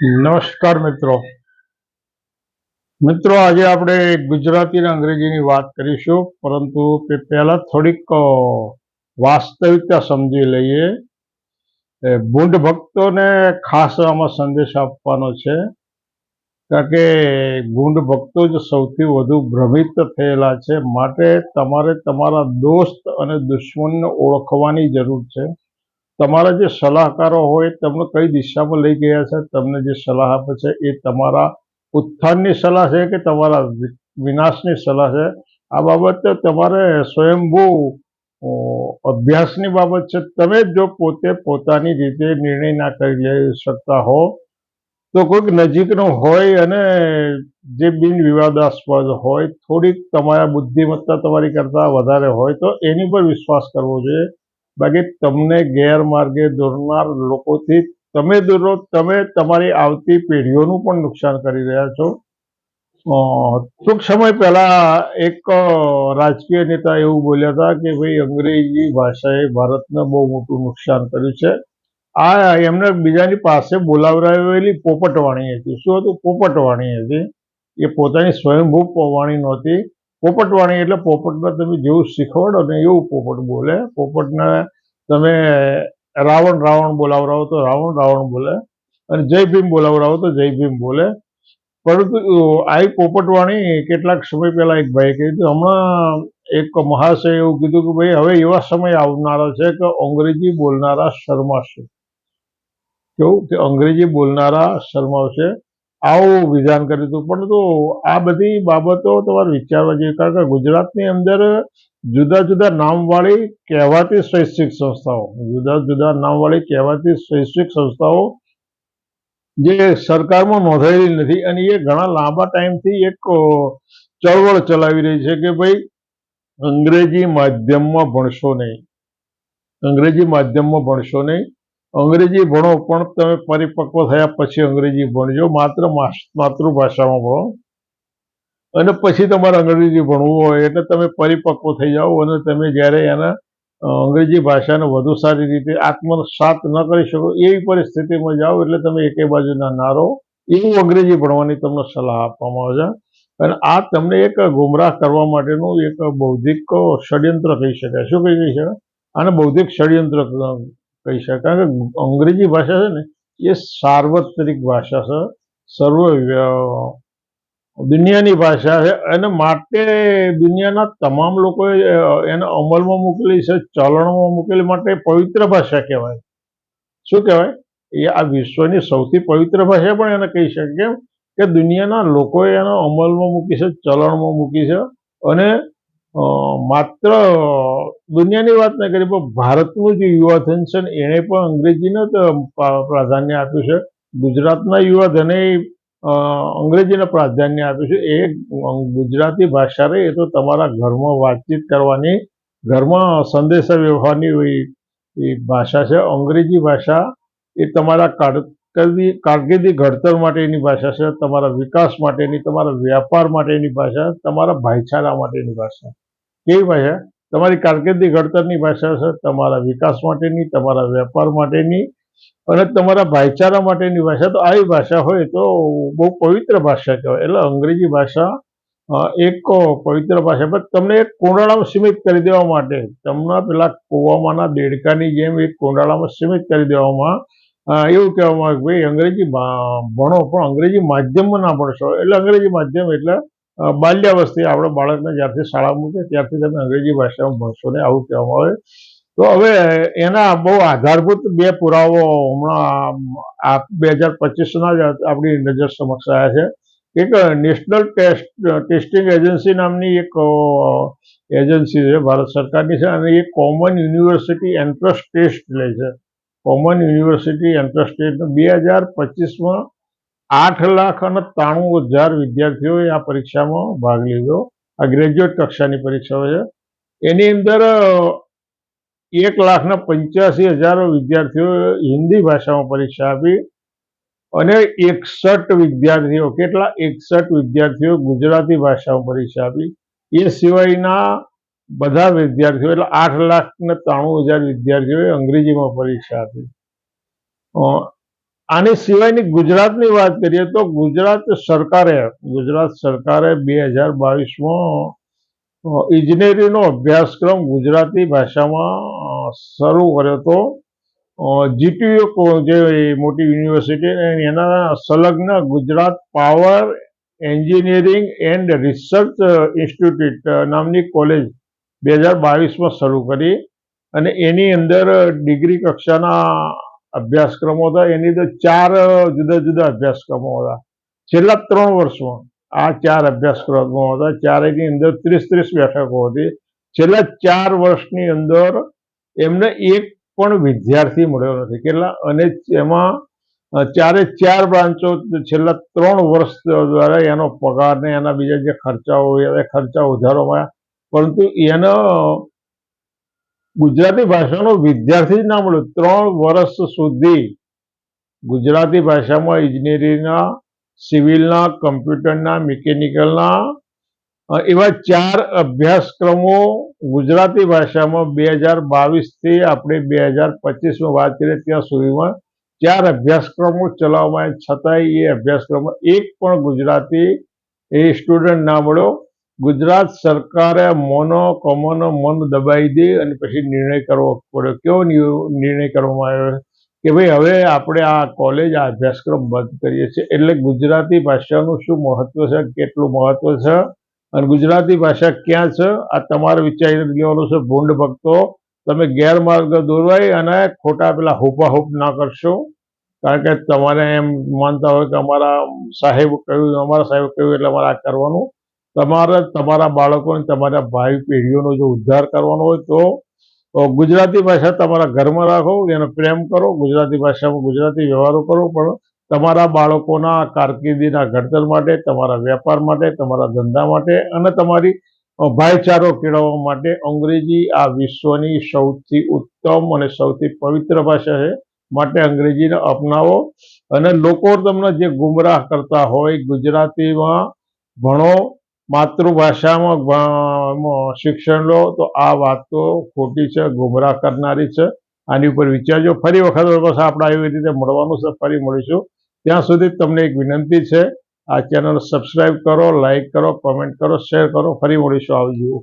નમસ્કાર મિત્રો. મિત્રો, આજે આપણે ગુજરાતી અને અંગ્રેજીની વાત કરીશું, પરંતુ તે પહેલા થોડીક વાસ્તવિકતા સમજી લઈએ. એ ભક્તોને ખાસ આમાં સંદેશ આપવાનો છે, કારણ કે ગુંડ ભક્તો જ સૌથી વધુ ભ્રમિત થયેલા છે. માટે તમારે તમારા દોસ્ત અને દુશ્મનને ઓળખવાની જરૂર છે. તમારા જે સલાહકારો હોય તમને કઈ દિશામાં લઈ ગયા છે, તમને જે સલાહ આપે છે એ તમારા ઉત્થાનની સલાહ છે કે તમારા વિનાશની સલાહ છે? આ બાબતે તમારે સ્વયંભૂ અભ્યાસની બાબત છે. તમે જો પોતે પોતાની રીતે નિર્ણય ના કરી લઈ શકતા હો, તો કોઈક નજીકનો હોય અને જે બિન વિવાદાસ્પદ હોય, થોડીક તમારા બુદ્ધિમત્તા તમારી કરતાં વધારે હોય, તો એની પર વિશ્વાસ કરવો જોઈએ. બાકી તમને ગેરમાર્ગે દોરનાર લોકોથી તમે દોરો, તમે તમારી આવતી પેઢીઓનું પણ નુકસાન કરી રહ્યા છો. ટૂંક સમય પહેલા એક રાજકીય નેતા એવું બોલ્યા હતા કે ભાઈ અંગ્રેજી ભાષાએ ભારતને બહુ મોટું નુકસાન કર્યું છે. આ એમને બીજાની પાસે બોલાવરાવેલી પોપટવાણી હતી. શું હતું? પોપટવાણી હતી. એ પોતાની સ્વયંભૂ વાણી નહોતી. પોપટવાણી એટલે પોપટમાં તમે જેવું શીખવાડો ને એવું પોપટ બોલે. પોપટને તમે રાવણ રાવણ બોલાવરાવો તો રાવણ રાવણ બોલે. અને જય ભીમ બોલાવરાવો તો જય ભીમ બોલે. પરંતુ આઈ પોપટવાણી કેટલાક સમય પહેલા એક ભાઈ હતું, હમણાં એક મહાશય એવું કીધું કે ભાઈ, હવે એવા સમય આવનારા છે કે અંગ્રેજી બોલનારા શરમાશે કેવું? કે અંગ્રેજી બોલનારા શરમાવશે? આવું વિધાન કર્યું હતું. પરંતુ આ બધી બાબતો તમારે વિચારવા જોઈએ કારણ કે ગુજરાતની અંદર જુદા જુદા નામવાળી કહેવાતી શૈક્ષિક સંસ્થાઓ, જુદા જુદા નામવાળી કહેવાતી શૈક્ષિક સંસ્થાઓ જે સરકારમાં નોંધાયેલી નથી અને એ ઘણા લાંબા ટાઈમથી એક ચળવળ ચલાવી રહી છે કે ભાઈ અંગ્રેજી માધ્યમમાં ભણશો નહીં. અંગ્રેજી માધ્યમમાં ભણશો નહીં. અંગ્રેજી ભણો, પણ તમે પરિપક્વ થયા પછી અંગ્રેજી ભણજો, માત્ર માતૃભાષામાં ભણો. અને પછી તમારે અંગ્રેજી ભણવું હોય, એટલે તમે પરિપક્વ થઈ જાઓ અને તમે જ્યારે એના અંગ્રેજી ભાષાને વધુ સારી રીતે આત્મસાત ન કરી શકો, એવી પરિસ્થિતિમાં જાઓ, એટલે તમે એકે બાજુના ના રહો. એવું અંગ્રેજી ભણવાની તમને સલાહ આપવામાં આવે છે. અને આ તમને એક ગુમરાહ કરવા માટેનું એક બૌદ્ધિક ષડયંત્ર કહી શકાય. શું કહી શકાય? આને બૌદ્ધિક ષડયંત્ર કહી શકાય. કે અંગ્રેજી ભાષા છે ને, એ સાર્વત્રિક ભાષા છે. સર્વ દુનિયાની ભાષા છે. અને માટે દુનિયાના તમામ લોકોએ એને અમલમાં મૂકેલી છે, ચલણમાં મૂકેલી માટે પવિત્ર ભાષા કહેવાય. શું કહેવાય? એ આ વિશ્વની સૌથી પવિત્ર ભાષા પણ એને કહી શકે કેમ? કે દુનિયાના લોકોએ એનો અમલમાં મૂકી છે, ચલણમાં મૂકી છે. અને માત્ર દુનિયાની વાત ન કરી પણ ભારતનું જે યુવાધન છે ને, એણે પણ અંગ્રેજીને જ પ્રાધાન્ય આપ્યું છે. ગુજરાતના યુવાધને અંગ્રેજીને પ્રાધાન્ય આપ્યું છે. એ ગુજરાતી ભાષા રહી, એ તો તમારા ઘરમાં વાતચીત કરવાની, ઘરમાં સંદેશા વ્યવહારની એ- ભાષા છે. અંગ્રેજી ભાષા એ તમારા કારકિર્દી કારકિર્દી ઘડતર માટેની ભાષા છે. તમારા વિકાસ માટેની, તમારા વ્યાપાર માટેની ભાષા, તમારા ભાઈચારા માટેની ભાષા. કેવી ભાષા? તમારી કારકિર્દી ઘડતરની ભાષા છે, તમારા વિકાસ માટેની, તમારા વેપાર માટેની અને તમારા ભાઈચારા માટેની ભાષા. તો આવી ભાષા હોય તો બહુ પવિત્ર ભાષા કહેવાય. એટલે અંગ્રેજી ભાષા એક પવિત્ર ભાષા. પણ તમને એક કુંડાળામાં સીમિત કરી દેવા માટે, તમને પેલા કુવામાંના દેડકાની જેમ એક કુંડાળામાં સીમિત કરી દેવામાં એવું કહેવામાં આવે કે ભાઈ અંગ્રેજી ભણો, પણ અંગ્રેજી માધ્યમમાં ના ભણશો. એટલે અંગ્રેજી માધ્યમ એટલે અ, બાલ્યાવસ્થી આપણે બાળકને જ્યારથી શાળા મૂકે ત્યારથી તમે અંગ્રેજી ભાષામાં ભણશો ને આવું કહેવામાં આવે. તો હવે એના બહુ આધારભૂત બે પુરાવો હમણાં આ બે હજાર પચીસના જ આપણી નજર સમક્ષ આવ્યા છે. એક નેશનલ ટેસ્ટ ટેસ્ટિંગ એજન્સી નામની એક એજન્સી છે ભારત સરકારની છે અને એ કોમન યુનિવર્સિટી એન્ટ્રન્સ ટેસ્ટ લે છે. Common university entrance test. બે હજાર પચીસમાં આઠ લાખ અને ત્રાણું હજાર વિદ્યાર્થીઓએ આ પરીક્ષામાં ભાગ લીધો. આ ગ્રેજ્યુએટ કક્ષાની પરીક્ષાઓ છે. એની અંદર એક લાખના પંચ્યાસી હજાર વિદ્યાર્થીઓએ હિન્દી ભાષામાં પરીક્ષા આપી અને એકસઠ વિદ્યાર્થીઓ, કેટલા? એકસઠ વિદ્યાર્થીઓ ગુજરાતી ભાષામાં પરીક્ષા આપી. એ સિવાયના બધા વિદ્યાર્થીઓ, એટલે આઠ લાખ ને ત્રાણું હજાર વિદ્યાર્થીઓએ અંગ્રેજીમાં પરીક્ષા આપી. આની સિવાયની ગુજરાતની વાત કરીએ તો ગુજરાત સરકારે ગુજરાત સરકારે બે હજાર બાવીસમાં ઇજનેરીનો અભ્યાસક્રમ ગુજરાતી ભાષામાં શરૂ કર્યો હતો. જીટીયુ જે મોટી યુનિવર્સિટી એના સંલગ્ન Gujarat power engineering and research institute નામની કોલેજ બે હજાર બાવીસમાં શરૂ કરી અને એની અંદર ડિગ્રી કક્ષાના અભ્યાસક્રમો હતા. એની અંદર ચાર જુદા જુદા અભ્યાસક્રમો હતા. છેલ્લા ત્રણ વર્ષમાં આ ચાર અભ્યાસક્રમો હતા. ચારેની અંદર ત્રીસ ત્રીસ બેઠકો હતી. છેલ્લા ચાર વર્ષની અંદર એમને એક પણ વિદ્યાર્થી મળ્યો નથી. કેટલા? અને એમાં ચારે ચાર બ્રાન્ચો છેલ્લા ત્રણ વર્ષ દ્વારા એનો પગાર ને એના બીજા જે ખર્ચાઓ એ ખર્ચા વધારવામાં પરંતુ એનો ગુજરાતી ભાષાનો વિદ્યાર્થી જ ના મળ્યો ત્રણ વર્ષ સુધી ગુજરાતી ભાષામાં ઇજનેરીના સિવિલના કમ્પ્યુટરના મિકેનિકલના એવા ચાર અભ્યાસક્રમો ગુજરાતી ભાષામાં બે હજાર બાવીસથી આપણે બે હજાર પચીસમાં વાત કરીએ ત્યાં સુધીમાં ચાર અભ્યાસક્રમો ચલાવવામાં છતાંય એ અભ્યાસક્રમમાં એક પણ ગુજરાતી એ સ્ટુડન્ટ ના મળ્યો. ગુજરાત સરકારે મોનો, કોમોનો મન દબાઈ દે અને પછી નિર્ણય કરવો પડ્યો કેવો નિર્ણય કરવામાં આવ્યો કે ભાઈ, હવે આપણે આ કોલેજ, આ અભ્યાસક્રમ બંધ કરીએ છીએ. એટલે ગુજરાતી ભાષાનું શું મહત્વ છે? કેટલું મહત્વ છે? અને ગુજરાતી ભાષા ક્યાં છે? આ તમારે વિચારીને લેવાનું છે, ભૂંડ ભક્તો. તમે ગેરમાર્ગ દોરવાય અને ખોટા પેલા હુપાહુપ ના કરશો. કારણ કે તમારે એમ માનતા હોય કે અમારા સાહેબ કહ્યું, અમારા સાહેબ કહ્યું એટલે અમારે આ કરવાનું. તમારે તમારા બાળકોને તમારા ભાઈ પેઢીઓનો જો ઉદ્ધાર કરવાનો હોય તો ગુજરાતી ભાષા તમારા ઘરમાં રાખો, એનો પ્રેમ કરો, ગુજરાતી ભાષામાં ગુજરાતી વ્યવહારો કરો, પણ તમારા બાળકોના કારકિર્દીના ઘડતર માટે, તમારા વેપાર માટે, તમારા ધંધા માટે અને તમારી ભાઈચારો કેળવવા માટે અંગ્રેજી આ વિશ્વની સૌથી ઉત્તમ અને સૌથી પવિત્ર ભાષા છે. માટે અંગ્રેજીને અપનાવો અને લોકો તમને જે ગુમરાહ કરતા હોય, ગુજરાતીમાં ભણો માતૃભાષામાં શિક્ષણ લો તો આ વાત તો ખોટી છે, ગુમરાહ કરનારી છે. આની ઉપર વિચારજો. ફરી વખત બસ આપણે આવી રીતે મળવાનું છે, ફરી મળીશું. ત્યાં સુધી તમને એક વિનંતી છે, આ ચેનલ સબસ્ક્રાઈબ કરો લાઈક કરો, કોમેન્ટ કરો, શેર કરો. ફરી મળીશું. આવજો.